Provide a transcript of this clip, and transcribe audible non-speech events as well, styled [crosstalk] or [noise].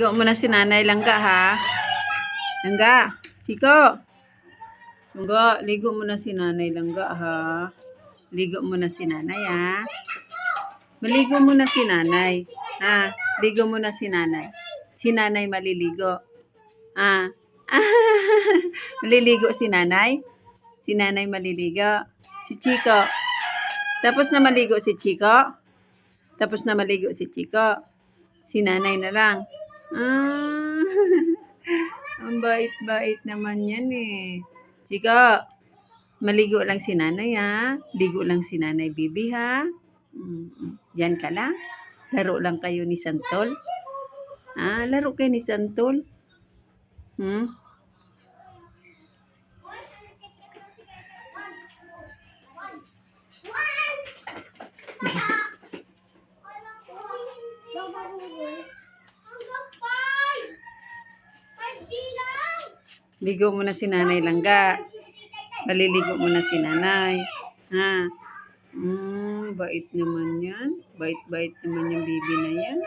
Ligo mo na si nanay langga ha. Langga. Chico. Langga, ligo mo na si nanay langga ha. Ligo mo na si nanay ha. Maligo mo na si nanay. Ha? Ligo mo na si nanay. Si nanay maliligo. Ah. [laughs] maliligo si nanay? Si nanay maliligo. Si Chico. Tapos na maligo si Chico. Tapos na maligo si Chico. Si nanay na lang. Ah. Ang bait-bait naman yan eh. Chico. Maligo lang si nanay ha. Ligo lang si nanay bibi ha. Mm, Diyan ka lang. Laro lang kayo ni Santol. Ah, laro kayo ni Santol. Hmm? Ligo mo na si nanay langga. Maliligo mo na si nanay. Ha? Hmm, bait naman yan. Bait-bait naman yung bibi na yan.